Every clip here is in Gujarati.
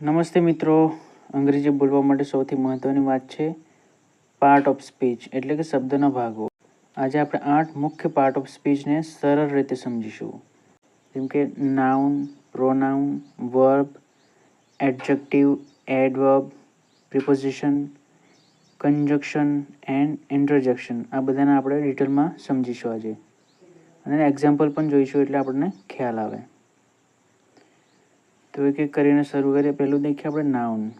નમસ્તે મિત્રો. અંગ્રેજી બોલવા માટે સૌથી મહત્ત્વની વાત છે પાર્ટ ઓફ સ્પીચ એટલે કે શબ્દના ભાગો. આજે આપણે આઠ મુખ્ય પાર્ટ ઓફ સ્પીચને સરળ રીતે સમજીશું. જેમ કે noun pronoun verb adjective adverb preposition conjunction and interjection આ બધાને આપણે ડિટેલમાં સમજીશું આજે. અને એક્ઝામ્પલ પણ જોઈશું એટલે આપણને ખ્યાલ આવે. તો એક એક કરીને શરૂ કરીએ. પહેલું દેખીએ આપણે નાઉન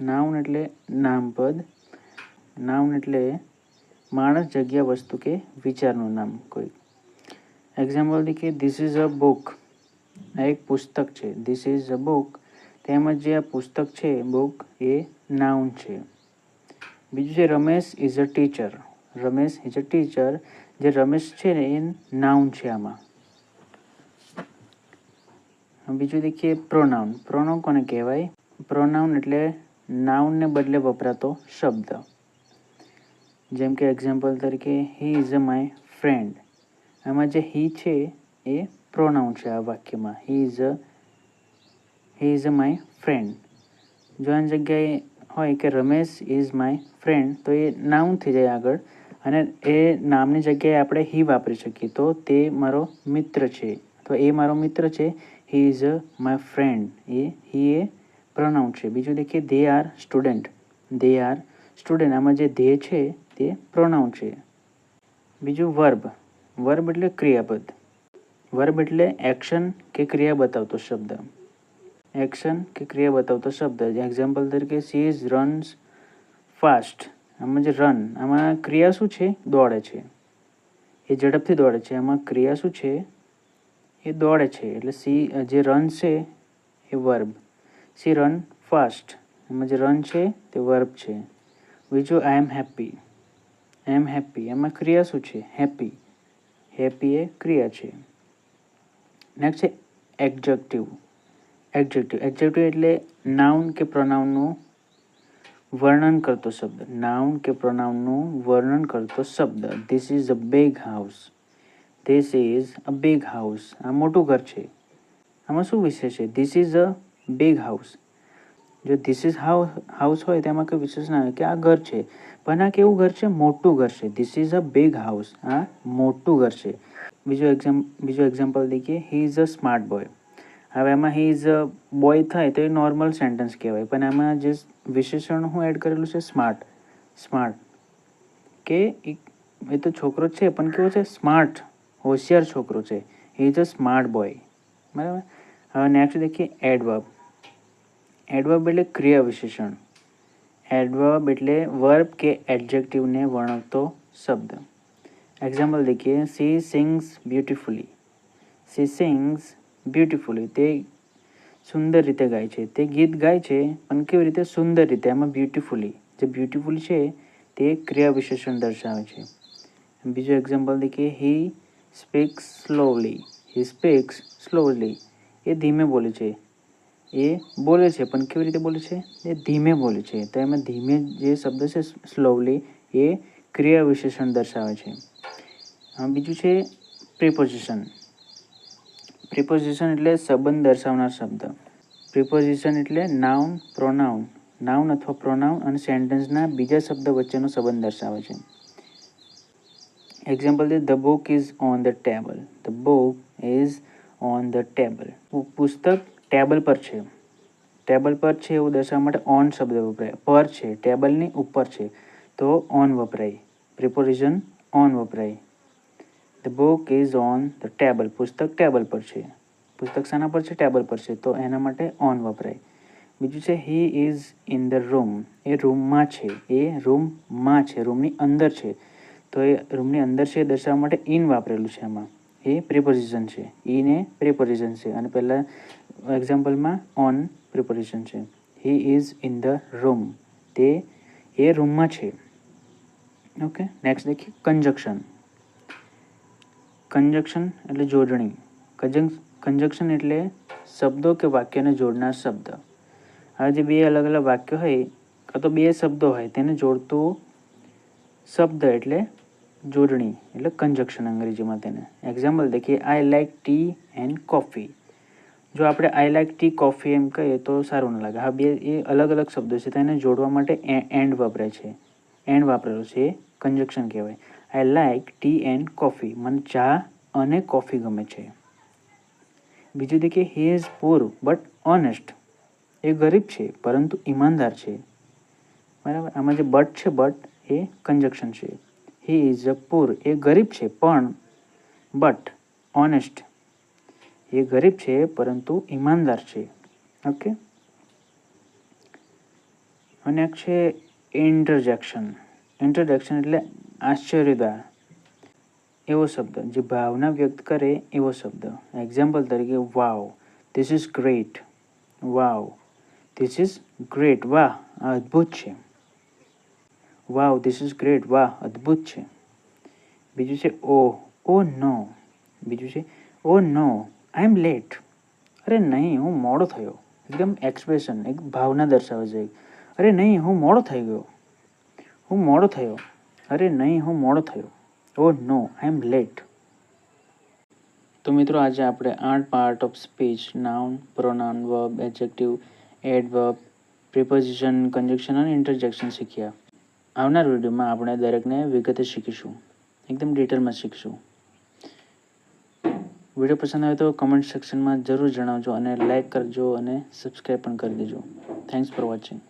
નાઉન એટલે નામપદ નાઉન એટલે માણસ, જગ્યા, વસ્તુ કે વિચારનું નામ કોઈ. એક્ઝામ્પલ દેખીએ. ધીસ ઇઝ અ બુક આ એક પુસ્તક છે. ધીસ ઇઝ અ બુક તેમજ જે આ પુસ્તક છે બુક એ નાઉન છે. બીજું છે, Ramesh is a teacher Ramesh is a teacher જે રમેશ છે ને, એ નાઉન છે આમાં. બીજું દેખીએ પ્રોનાઉન પ્રોનાઉન કોને કહેવાય? પ્રોનાઉન એટલે નાઉનને બદલે વપરાતો શબ્દ. જેમ કે એક્ઝામ્પલ તરીકે he is a my friend આમાં જે હી છે, એ પ્રોનાઉન છે આ વાક્યમાં. He is a he is a my friend જો આની જગ્યાએ હોય કે રમેશ ઇઝ માય ફ્રેન્ડ તો એ નાઉન થઈ જાય આગળ. અને એ નામની જગ્યાએ આપણે હી વાપરી શકીએ. તો તે મારો મિત્ર છે. તો એ મારો મિત્ર છે. હી ઇઝ માય ફ્રેન્ડ એ હી એ પ્રનાઉન છે. બીજું દેખીએ they are student they are student આમાં જે ધે છે, તે પ્રોનાઉન છે. બીજું વર્બ વર્બ એટલે ક્રિયાપદ. વર્બ એટલે એક્શન કે ક્રિયા બતાવતો શબ્દ. એક્શન કે ક્રિયા બતાવતો શબ્દ. એક્ઝામ્પલ તરીકે સી ઇઝ રન્સ ફાસ્ટ આમાં જે રન આમાં ક્રિયા શું છે? દોડે છે. એ ઝડપથી દોડે છે. આમાં ક્રિયા શું છે? એ દોડે છે. એટલે સી, જે રન છે એ વર્બ સી રન ફાસ્ટ એમાં જે રન છે તે વર્બ છે. બીજું આઈ am happy I am happy એમાં ક્રિયા શું છે? હેપી હેપી એ ક્રિયા છે. નેક્સ્ટ છે એક્ઝેક્ટિવ એક્ઝેક્ટિવ એક્ઝેક્ટિવ એટલે નાઉન કે પ્રોનાઉનનું વર્ણન કરતો શબ્દ. નાઉન કે પ્રોનાઉનનું વર્ણન કરતો શબ્દ. This is a big house this is a big house આ મોટું ઘર છે. આમાં શું વિશેષ છે? This is a big house જો ધીસ ઇઝ હાઉસ હાઉસ હોય તેમાં કોઈ વિશેષ ના આવે કે આ ઘર છે. પણ આ કેવું ઘર છે? મોટું ઘર છે. This is a big house આ મોટું ઘર છે. બીજું એક્ઝામ બીજું example દેખીએ. He is a smart boy હવે એમાં હી ઇઝ અ બોય થાય તો એ નોર્મલ સેન્ટેન્સ કહેવાય. પણ એમાં જે વિશેષણ હું એડ કરેલું છે સ્માર્ટ સ્માર્ટ કે એ તો છોકરો છે, પણ કેવો છે? સ્માર્ટ હોશિયાર છોકરો છે. He is a smart boy બરાબર? હવે નેક્સ્ટ દેખીએ એડવર્બ એડવર્બ એટલે ક્રિયા વિશેષણ. એડવર્બ એટલે વર્બ કે એડજેક્ટિવને વર્ણવતો શબ્દ. Example દેખીએ. She sings beautifully she sings beautifully તે સુંદર રીતે ગાય છે. તે ગીત ગાય છે, પણ કેવી રીતે સુંદર રીતે? એમાં બ્યુટિફુલી જે બ્યુટિફુલ છે, તે ક્રિયા વિશેષણ દર્શાવે છે. બીજું example દેખીએ. He speaks slowly he speaks slowly એ ધીમે બોલે છે. એ બોલે છે, પણ કેવી રીતે બોલે છે? એ ધીમે બોલે છે. તો એમાં ધીમે જે શબ્દ છે સ્લોલી એ ક્રિયા વિશેષણ દર્શાવે છે. બીજું છે પ્રિપોઝિશન પ્રિપોઝિશન એટલે સંબંધ દર્શાવનાર શબ્દ. પ્રિપોઝિશન એટલે નાઉન પ્રોનાઉન નાઉન અથવા પ્રોનાઉન અને સેન્ટેન્સના બીજા શબ્દ વચ્ચેનો સંબંધ દર્શાવે છે. Example the the book on the table the book is on the table પુસ્તક ટેબલ પર છે. ટેબલ પર છે એવું દર્શાવવા માટે ઓન શબ્દ વપરાય. પર છે ટેબલની ઉપર છે. તો ઓન વપરાય. પ્રિપોઝિશન ઓન વપરાય. The book is on the table પુસ્તક ટેબલ પર છે. પુસ્તક શાના પર છે ટેબલ પર છે. તો એના માટે ઓન વપરાય. બીજું છે he is in the room એ રૂમમાં છે. એ રૂમમાં છે. રૂમની અંદર છે. તો એ રૂમની અંદર છે દર્શાવવા માટે ઇન વાપરેલું છે એમાં એ પ્રિપોઝિશન છે. ઇન એ પ્રિપોઝિશન છે. અને પહેલાં એક્ઝામ્પલમાં ઓન પ્રિપોઝિશન છે. He is in the room તે એ રૂમમાં છે. ઓકે નેક્સ્ટ દેખીએ કંજક્શન કંજક્શન એટલે જોડણી. કજંક કંજક્શન એટલે શબ્દો કે વાક્યને જોડનાર શબ્દ. હવે જે બે અલગ અલગ વાક્ય હોય, કાં તો બે શબ્દો હોય, તેને જોડતું શબ્દ એટલે જોડણી, એટલે કંજક્શન અંગ્રેજીમાં તેને. Example દેખીએ I like tea and coffee જો આપણે આઈ લાઈક ટી કોફી એમ કહીએ તો સારું ન લાગે. હા, બે, એ અલગ અલગ શબ્દો છે તેને જોડવા માટે એન્ડ વપરાય છે. એન્ડ વાપરેલું છે, એ કન્જક્શન કહેવાય. I like tea and coffee મને ચા અને કોફી ગમે છે. બીજું દેખીએ he is poor but honest એ ગરીબ છે, પરંતુ ઈમાનદાર છે. બરાબર? આમાં જે બટ છે બટ એ કન્જક્શન છે. હી ઇઝ અ પુઅર એ ગરીબ છે, પણ બટ ઓનેસ્ટ એ ગરીબ છે, પરંતુ ઈમાનદાર છે. ઓકે અને એક છે ઇન્ટરજેક્શન ઇન્ટરજેક્શન એટલે આશ્ચર્યદાર. એવો શબ્દ. જે ભાવના વ્યક્ત કરે એવો શબ્દ. એક્ઝામ્પલ તરીકે wow this is great wow this is great વાહ આ અદ્ભુત છે. વાવ ધીસ ઇઝ ગ્રેટ વાહ, અદ્ભુત છે. બીજું છે, ઓ ઓ, નો. બીજું છે, ઓ, નો આઈ એમ લેટ અરે નહીં, હું મોડો થયો. એકદમ એક્સપ્રેશન એક ભાવના દર્શાવે છે. અરે નહીં, હું મોડો થઈ ગયો. હું મોડો થયો. અરે નહીં, હું મોડો થયો. ઓ, નો આઈ એમ લેટ તો મિત્રો, આજે આપણે આઠ part of speech noun pronoun verb adjective adverb preposition conjunction અને ઇન્ટરજેક્શન શીખ્યા. આવનાર વિડીયોમાં આપણે દરેકને વિગતે શીખીશું. એકદમ ડિટેલમાં શીખશું. વીડિયો પસંદ આવે તો કમેન્ટ સેક્શનમાં જરૂર જણાવજો અને લાઇક કરજો અને સબસ્ક્રાઈબ પણ કરી દેજો. Thanks for watching